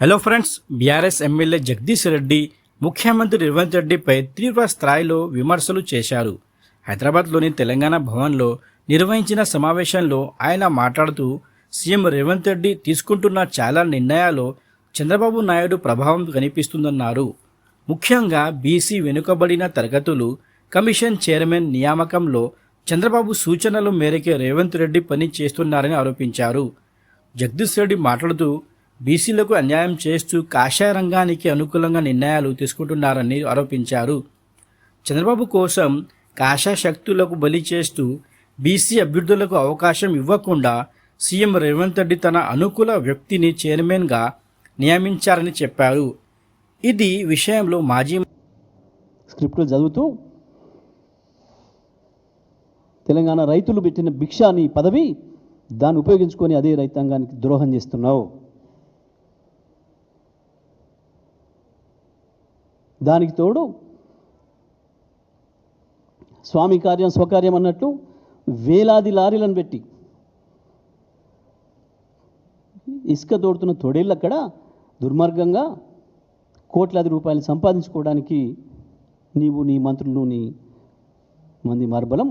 Hello friends BRS MLA Jagadish Reddy ముఖ్యమంత్రి రేవంత్ రెడ్డిపై తీవ్ర స్థాయిలో విమర్శలు చేశారు. హైదరాబాద్లోని తెలంగాణ భవన్లో నిర్వహించిన సమావేశంలో ఆయన మాట్లాడుతూ సీఎం రేవంత్ రెడ్డి తీసుకుంటున్న చాలా నిర్ణయాలు చంద్రబాబు నాయుడు ప్రభావం కనిపిస్తుందన్నారు. ముఖ్యంగా బీసీ వెనుకబడిన తరగతులు కమిషన్ చైర్మన్ నియామకంలో చంద్రబాబు సూచనల మేరకే రేవంత్ రెడ్డి పని చేస్తున్నారని ఆరోపించారు. జగదీష్ రెడ్డి మాట్లాడుతూ బీసీలకు అన్యాయం చేస్తూ కాషాయ రంగానికి అనుకూలంగా నిర్ణయాలు తీసుకుంటున్నారని ఆరోపించారు. చంద్రబాబు కోసం కాషాయ శక్తులకు బలి చేస్తూ బీసీ అభ్యర్థులకు అవకాశం ఇవ్వకుండా సీఎం రేవంత్ రెడ్డి తన అనుకూల వ్యక్తిని చైర్మన్గా నియమించారని చెప్పారు. ఇది విషయంలో మాజీ స్క్రిప్ట్లు చదువుతూ తెలంగాణ రైతులు పెట్టిన భిక్షాని పదవి దాన్ని ఉపయోగించుకొని అదే రైతాంగానికి ద్రోహం చేస్తున్నావు. దానికి తోడు స్వామి కార్యం స్వకార్యం అన్నట్టు వేలాది లారీలను పెట్టి ఇసుక తోడుతున్న తొడేళ్ళు అక్కడ దుర్మార్గంగా కోట్లాది రూపాయలు సంపాదించుకోవడానికి నీవు నీ మంత్రులు నీ మంది మార్బలం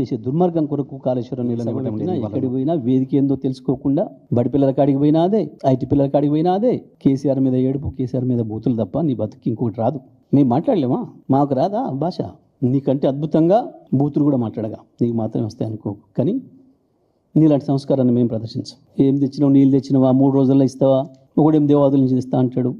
చేసే దుర్మార్గం కొరకు కాళేశ్వరం నీళ్ళని పెట్టినా ఎక్కడికి పోయినా వేదిక ఏందో తెలుసుకోకుండా బడి పిల్లల కాడికి పోయినా అదే ఐటీ పిల్లల కాడికి పోయినా అదే. కేసీఆర్ మీద ఏడుపు కేసీఆర్ మీద బూతులు తప్ప నీ బతుకు ఇంకోటి రాదు. మేము మాట్లాడలేమా? మాకు రాదా భాష? నీకంటే అద్భుతంగా బూతులు కూడా మాట్లాడగా. నీకు మాత్రమే వస్తాయి అనుకో. కానీ నీలాంటి సంస్కారాన్ని మేము ప్రదర్శించాం. ఏం తెచ్చినావు? నీళ్ళు తెచ్చినావా? మూడు రోజుల్లో ఇస్తావా? ఒకడేం దేవాదుల నుంచి తెస్తా అంటాడు?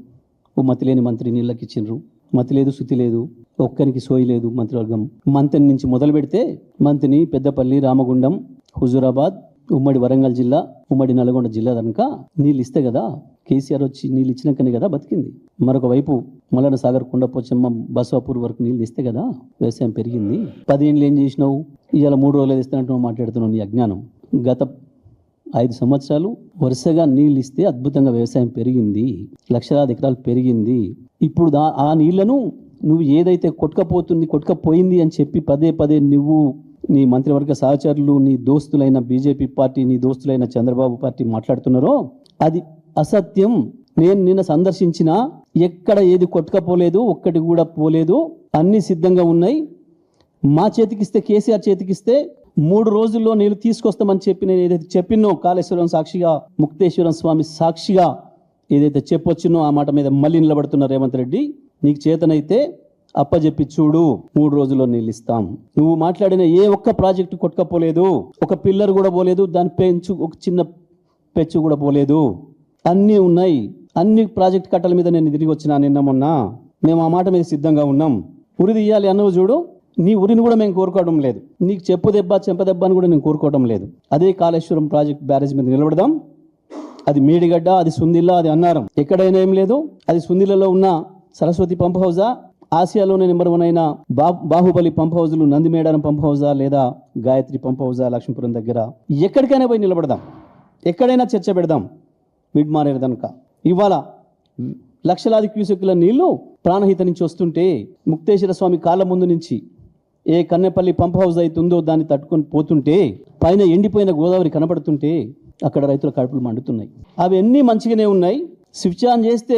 ఓ మతి లేని మంత్రి నీళ్ళకి ఇచ్చిండ్రు. మతి లేదు శుతి లేదు ఒక్కరికి సోయి లేదు మంత్రివర్గం. మంత్రి నుంచి మొదలు పెడితే మంత్రిని పెద్దపల్లి రామగుండం హుజూరాబాద్ ఉమ్మడి వరంగల్ జిల్లా ఉమ్మడి నల్గొండ జిల్లా కనుక నీళ్ళు ఇస్తే కదా కేసీఆర్ వచ్చి నీళ్ళు ఇచ్చినాకనే కదా బతికింది. మరొక వైపు మల్లన సాగర్ కొండపోచమ్మ బసవాపూర్ వరకు నీళ్ళు ఇస్తే కదా వ్యవసాయం పెరిగింది. పదేళ్ళు ఏం చేసినావు? ఇవాళ మూడు రోజులు ఇస్తానంటూ మాట్లాడుతున్నావు నీ అజ్ఞానం. గత ఐదు సంవత్సరాలు వరుసగా నీళ్ళు ఇస్తే అద్భుతంగా వ్యవసాయం పెరిగింది. లక్షలాది ఎకరాలు పెరిగింది. ఇప్పుడు దా ఆ నీళ్ళను నువ్వు ఏదైతే కొట్టుకపోతుంది కొట్టుకపోయింది అని చెప్పి పదే పదే నువ్వు నీ మంత్రివర్గ సహచరులు నీ దోస్తులైన బీజేపీ పార్టీ నీ దోస్తులైన చంద్రబాబు పార్టీ మాట్లాడుతున్నారో అది అసత్యం. నేను నిన్న సందర్శించిన ఎక్కడ ఏది కొట్టుకపోలేదు ఒక్కటి కూడా పోలేదు అన్నీ సిద్ధంగా ఉన్నాయి. మా చేతికిస్తే కేసీఆర్ చేతికిస్తే మూడు రోజుల్లో నేను తీసుకొస్తామని చెప్పి నేను ఏదైతే చెప్పినో కాళేశ్వరం సాక్షిగా ముక్తేశ్వరం స్వామి సాక్షిగా ఏదైతే చెప్పొచ్చినో ఆ మాట మీద మళ్ళీ నిలబడుతున్న రేవంత్ రెడ్డి నీకు చేతనైతే అప్పజెప్పి చూడు మూడు రోజుల్లో నీళ్ళు ఇస్తాం. నువ్వు మాట్లాడిన ఏ ఒక్క ప్రాజెక్టు కొట్టుకపోలేదు ఒక పిల్లర్ కూడా పోలేదు దాని పెంచు ఒక చిన్న పెచ్చు కూడా పోలేదు. అన్నీ ఉన్నాయి. అన్ని ప్రాజెక్ట్ కట్టల మీద నేను తిరిగి వచ్చినా నిన్న మొన్న. మేము ఆ మాట మీద సిద్ధంగా ఉన్నాం. ఉరి తీయాలి అన్నవు చూడు. నీ ఉరిని కూడా మేము కోరుకోవడం లేదు. నీకు చెప్పు దెబ్బ చెంప దెబ్బ అని కూడా నేను కోరుకోవడం లేదు. అదే కాళేశ్వరం ప్రాజెక్ట్ బ్యారేజ్ మీద నిలబడదాం. అది మేడిగడ్డ అది సుందిల్ల అది అన్నారం. ఎక్కడైనా ఏం లేదు. అది సుందిల్లలో ఉన్న సరస్వతి పంప్ హౌజా. ఆసియాలోనే నెంబర్ వన్ అయిన బా బాహుబలి పంప్ హౌజులు నందిమేడారం పంప్ హౌజా లేదా గాయత్రి పంప్ హౌజా లక్ష్మీపురం దగ్గర. ఎక్కడికైనా పోయి నిలబడదాం. ఎక్కడైనా చర్చ పెడదాం. మిడ్ మారేరు కనుక ఇవాళ లక్షలాది క్యూసెక్కుల నీళ్ళు ప్రాణహిత నుంచి వస్తుంటే ముక్తేశ్వర స్వామి కాళ్ళ ముందు నుంచి ఏ కన్నెపల్లి పంప్ హౌస్ అవుతుందో దాన్ని తట్టుకొని పోతుంటే పైన ఎండిపోయిన గోదావరి కనపడుతుంటే అక్కడ రైతుల కడుపులు మండుతున్నాయి. అవి అన్నీ మంచిగానే ఉన్నాయి. స్విచ్ ఆన్ చేస్తే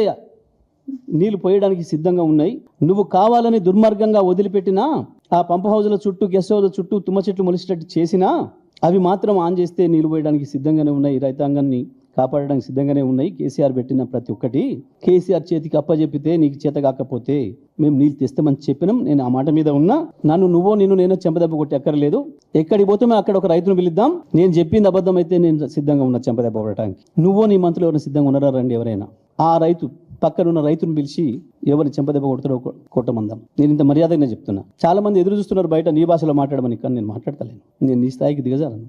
నీళ్ళు పోయడానికి సిద్ధంగా ఉన్నాయి. నువ్వు కావాలని దుర్మార్గంగా వదిలిపెట్టినా ఆ పంప్ హౌజ్ల చుట్టూ గెస్ట్ హౌజ్ల చుట్టూ తుమ్మ చెట్లు మొలిచేటట్టు చేసినా అవి మాత్రం ఆన్ చేస్తే నీళ్ళు పోయడానికి సిద్ధంగానే ఉన్నాయి రైతాంగాన్ని. కాపాడడానికి సిద్ధంగానే ఉన్నాయి. కేసీఆర్ పెట్టిన ప్రతి ఒక్కటి. కేసీఆర్ చేతికి అప్పచెప్పితే నీకు చేత కాకపోతే మేము నీళ్ళు తెస్తామని చెప్పినాం. నేను ఆ మాట మీద ఉన్నా. నన్ను నువ్వో నిన్ను నేను చెంపదెబ్బ కొట్టి ఎక్కర్లేదు. ఎక్కడికి పోతే మేము అక్కడ ఒక రైతును పిలుద్దాం. నేను చెప్పింది అబద్ధం అయితే నేను సిద్ధంగా ఉన్నా చెంపదెబ్బ కొట్టడానికి. నువ్వో నీ మంత్రులు ఎవరైనా సిద్ధంగా ఉన్నారా? రండి ఎవరైనా. ఆ రైతు పక్కనున్న రైతును పిలిచి ఎవరిని చెంపదెబ్బ కొడతారో కొట్టమందాం. నేను ఇంత మర్యాదగానే చెప్తున్నా. చాలా మంది ఎదురు చూస్తున్నారు బయట. నీ భాషలో మాట్లాడమని కానీ నేను మాట్లాడతలేను. నేను నీ స్థాయికి దిగజాలను